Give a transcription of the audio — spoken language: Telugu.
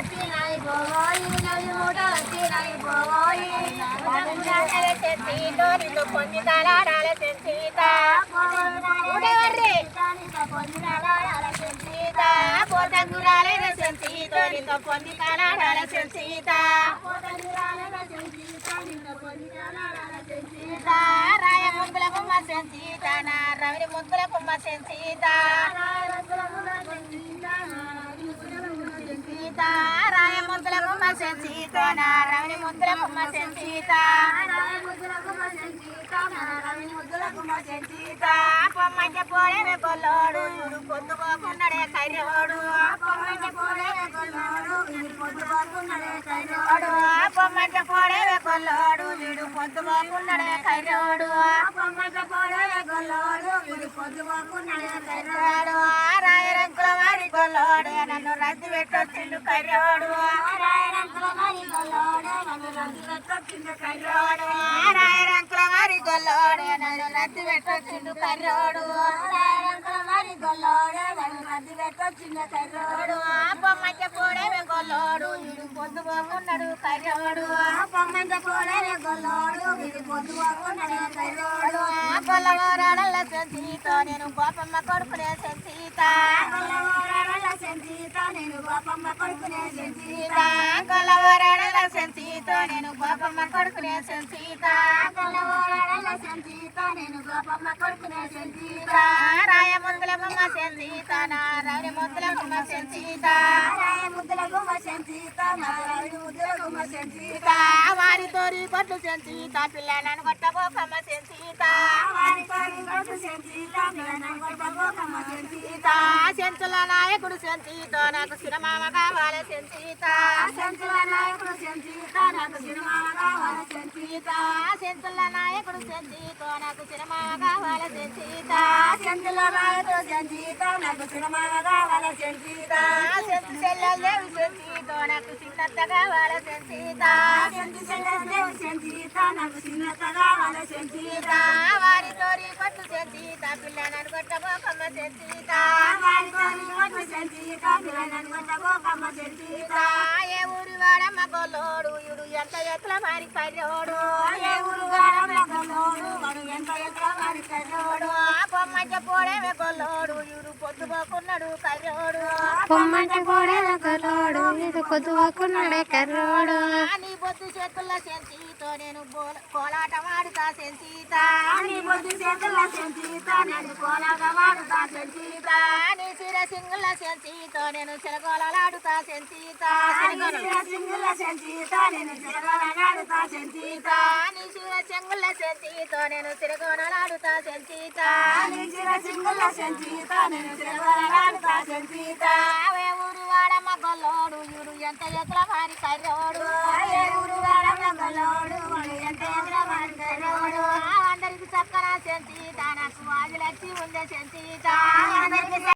వచ్చినాయి పోయి నవి మూట వచ్చినాయి పోయి పొందితాలాడాల సెంచీతో నిన్ను పొందితాలాడాల రాయ ముందుల కుమ్మ నా రవిని ముందుల కుమ్మ సీత రాయ ముద్దుల కుమ్మ సెంచీత నా పొమ్మంట పోడే కొల్లోడు ఇడు పొద్దుకోకున్నాడే పొమ్మంట పోడే కొల్లోడు ఇడు పొద్దుకోకున్నాడే పొమ్మంట పోడే కొల్లోడు ఇడు పొద్దుకోకున్నాడే కర్రోడు పొమ్మంట కొల్లోడు నన్ను రద్దు పెట్టొచ్చిండు కర్రోడు. నారాయణంకుల మరి గొల్లోడు నన్ను రద్దు పెట్టొచ్చిండు కర్రోడు. నారాయణంకుల మరి గొల్లోడు నన్ను రద్దు పెట్టొచ్చిండు కర్రోడు. రాయ రంకుల వారి కొల్లోడు నన్ను రద్దు పెట్టొచ్చిండు కర్రోడు ఆ పొమ్మంట పోడే గొల్లోడు ఇడు పొద్దుకోకున్నాడు కర్రోడు పొమ్మంట పోడే కొల్లోడు ఇడు పొద్దుకోకున్నాడు కర్రోడు. కొల్లవరాడల సెంచీతో నేను గోపమ్మ కొడుకునే సెంచీత కొల్లవరాడల నేను గోపమ్మ కొడుకునే సెంచీత కొల్లవరాడల సెంచీతో నేను గోపమ్మ కొడుకునే సెంచీత కొల్లవరాడల సెంచీత నేను గోపమ్మ కొడుకునే సెంచీత రాయ ముద్దుల గుమ్మ సెంచీత నా రాయ ముద్దుల గుమ్మ సెంచీత రాయ ముద్దుల గుమ్మ సెంచీత నా రాయ ముద్దుల గుమ్మ సెంచీత వారి కొట్టు సెంచీత పిల్ల నన్ను కొట్టబోకమ్మ సెంచీత సెంచుల నాయకుడు సెంచీత నాకు సినిమామ కావాలి సెంచీత సెంచుల నాయకుడు సెంచీత నాకు సినిమామ కావాలి సెంచీత సెంచుల నాయకుడు సెంచీత నాకు సినిమామ కావాలి సెంచీత సెంచుల నాయకుడు సెంచీత నాకు సినిమామ కావాలి సెంచీత సెంచు చెల్లెలు నాకు చిన్నత్త కావాల సంచీత సెంచు చెల్లెలు సెంచీత నాకు చిన్నత్త కావాల సంచీత వారి తోరి పట్టు సంచీత పిల్ల నన్ను కొట్టబోకమ్మ సంచీత వారి తోరి పట్టు సంచీత పిల్ల నన్ను కొట్టబోకమ్మ సంచీత ఏ ఊరి వాడమ్మ గొల్లోడు ఇడు ఎంత ఎత్తుల మారి కర్రోడు ఏ మారి కర్రోడు పొద్దుపోకున్నాడు కర్రోడు బొద్దు చేతుల సెంచీతో నేను బోల- కోలాటం ఆడుతా సెంచీత నీ బొద్దు చేతుల సెంచీత నేను కోలాటం ఆడుతా సెంచీత నీ సిర సింగుల సెంచీతో నేను చిలగోలాడుతా సెంచీత సింగుల సెంచీత నేను చిలగోలాడుతా సెంచీత నీ సిర సింగుల సెంచీతో నేను చిలగోలాడుతా సెంచీత నీ సిర సింగుల సెంచీత నేను చిలగోలాడుతా సెంచీత ఏ ఎంత ఎత్తుల మారి కర్రోడు అందరికి చక్కన ఉందే